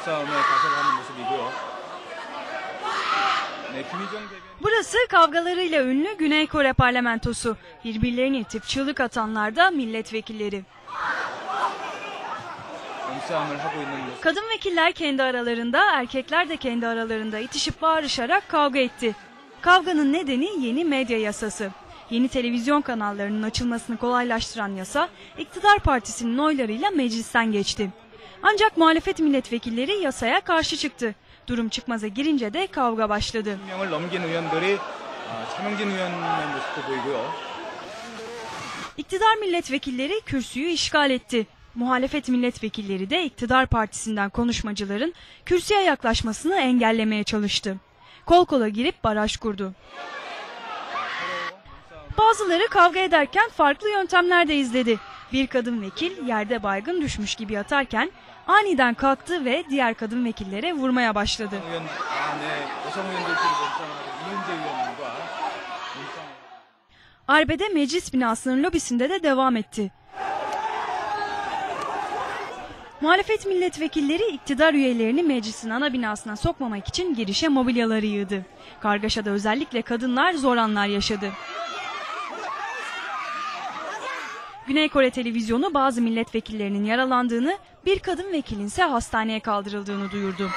몸싸움에 가세를 하는 모습이고요. 네, 김희정 대변인 Burası kavgalarıyla ünlü Güney Kore parlamentosu. Birbirlerini itip çığlık atanlar da milletvekilleri. 몸싸움을 하고 있는 모습. Kadın vekiller kendi aralarında, erkekler de kendi aralarında itişip bağırışarak kavga etti. Kavganın nedeni yeni medya yasası. Yeni televizyon kanallarının açılmasını kolaylaştıran yasa, iktidar partisinin oylarıyla meclisten geçti. Ancak muhalefet milletvekilleri yasaya karşı çıktı. Durum çıkmaza girince de kavga başladı. İktidar milletvekilleri kürsüyü işgal etti. Muhalefet milletvekilleri de iktidar partisinden konuşmacıların kürsüye yaklaşmasını engellemeye çalıştı. Kol kola girip baraj kurdu. Bazıları kavga ederken farklı yöntemler de izledi. Bir kadın vekil yerde baygın düşmüş gibi yatarken aniden kalktı ve diğer kadın vekillere vurmaya başladı. Arbede meclis binasının lobisinde de devam etti. Muhalefet milletvekilleri iktidar üyelerini meclisin ana binasına sokmamak için girişe mobilyaları yığdı. Kargaşada özellikle kadınlar zor anlar yaşadı. Güney Kore televizyonu bazı milletvekillerinin yaralandığını, bir kadın vekilin ise hastaneye kaldırıldığını duyurdu.